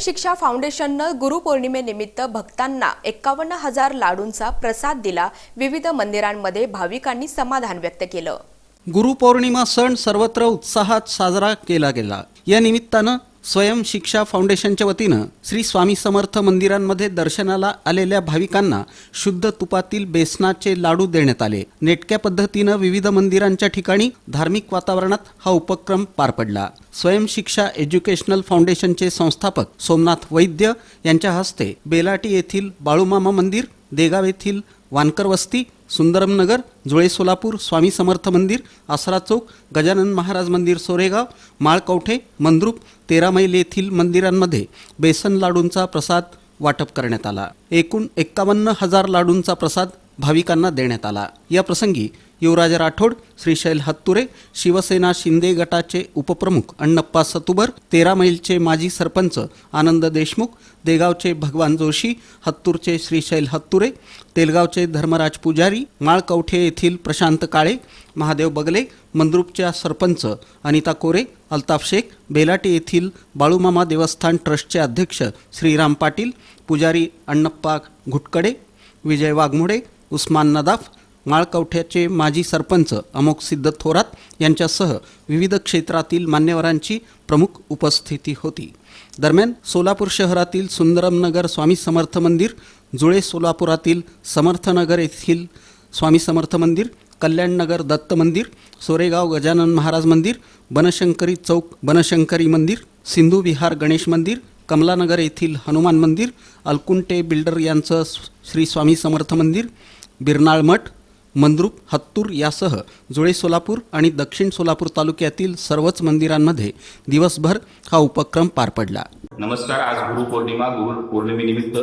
शिक्षा फाउंडेशननं गुरुपौर्णिमेनिमित्त भक्तांना एक्कावन्न हजार लाडूंचा प्रसाद दिला. विविध मंदिरांमध्ये भाविकांनी समाधान व्यक्त केलं. गुरुपौर्णिमा सण सर्वत्र उत्साहात साजरा केला गेला. या निमित्तानं स्वयं शिक्षा फाउंडेशनच्या वतीनं श्री स्वामी समर्थ मंदिरांमध्ये दर्शनाला आलेल्या भाविकांना शुद्ध तुपातील बेसनाचे लाडू देण्यात आले. नेटक्या पद्धतीनं विविध मंदिरांच्या ठिकाणी धार्मिक वातावरणात हा उपक्रम पार पडला. स्वयं शिक्षा एज्युकेशनल फाउंडेशनचे संस्थापक सोमनाथ वैद्य यांच्या हस्ते बेलाटी येथील बाळूमामा मंदिर देगाव येथील वानकर वस्ती सुंदरमनगर जुळे सोलापूर स्वामी समर्थ मंदिर आसरा चौक गजानन महाराज मंदिर सोरेगाव माळकवठे मंद्रुप तेरा मैल येथील मंदिरांमध्ये बेसन लाडूंचा प्रसाद वाटप करण्यात आला. एकूण एक्कावन्न हजार लाडूंचा प्रसाद भाविकांना देण्यात आला. या प्रसंगी युवराज राठोड श्रीशैल हत्तुरे शिवसेना शिंदे गटाचे उपप्रमुख अण्णप्पा सतुबर तेरा मैलचे माजी सरपंच आनंद देशमुख देगावचे भगवान जोशी हत्तूरचे श्रीशैल हत्तुरे तेलगावचे धर्मराज पुजारी माळकवठे येथील प्रशांत काळे महादेव बगले मंद्रुपच्या सरपंच अनिता कोरे अल्ताफ शेख बेलाटी येथील बाळूमामा देवस्थान ट्रस्टचे अध्यक्ष श्रीराम पाटील पुजारी अण्णप्पा घुटकडे विजय वाघमोडे उस्मान नदाफ माळकवठ्याचे माजी सरपंच अमोक सिद्ध थोरात यांच्यासह विविध क्षेत्रातील मान्यवरांची प्रमुख उपस्थिती होती. दरम्यान सोलापूर शहरातील सुंदरमनगर स्वामी समर्थ मंदिर जुळे सोलापुरातील समर्थनगर येथील स्वामी समर्थ मंदिर कल्याणनगर दत्त मंदिर सोरेगाव गजानन महाराज मंदिर बनशंकरी चौक बनशंकरी मंदिर सिंधू विहार गणेश मंदिर कमलानगर येथील हनुमान मंदिर अलकुंटे बिल्डर यांचं श्री स्वामी समर्थ मंदिर बिरनाळ मठ मंद्रुप हत्तूर यासह जुळे सोलापूर आणि दक्षिण सोलापूर तालुक्यातील सर्वच मंदिरांमध्ये दिवसभर हा उपक्रम पार पडला. नमस्कार आज गुरुपौर्णिमा गुरु पौर्णिमेनिमित्त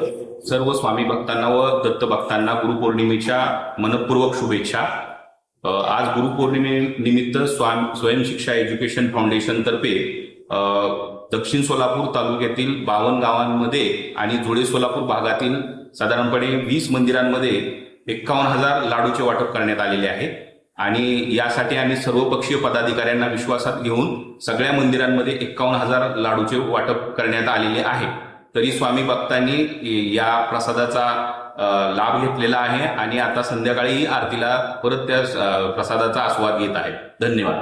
सर्व स्वामी भक्तांना व दत्त भक्तांना गुरुपौर्णिमेच्या मनपूर्वक शुभेच्छा. आज गुरुपौर्णिमेनिमित्त स्वाम स्वयंशिक्षा एज्युकेशन फाउंडेशनतर्फे दक्षिण सोलापूर तालुक्यातील बावन्न गावांमध्ये आणि जुळे सोलापूर भागातील साधारणपणे वीस मंदिरांमध्ये एक्कावन्न हजार लाडूचे वाटप करण्यात आलेले आहे. आणि यासाठी आम्ही सर्वपक्षीय पदाधिकाऱ्यांना विश्वासात घेऊन सगळ्या मंदिरांमध्ये एक्कावन्न हजार लाडूचे वाटप करण्यात आलेले आहे. तरी स्वामी भक्तांनी या प्रसादाचा लाभ घेतलेला आहे आणि आता संध्याकाळी आरतीला परत त्या प्रसादाचा आस्वाद घेत आहेत. धन्यवाद.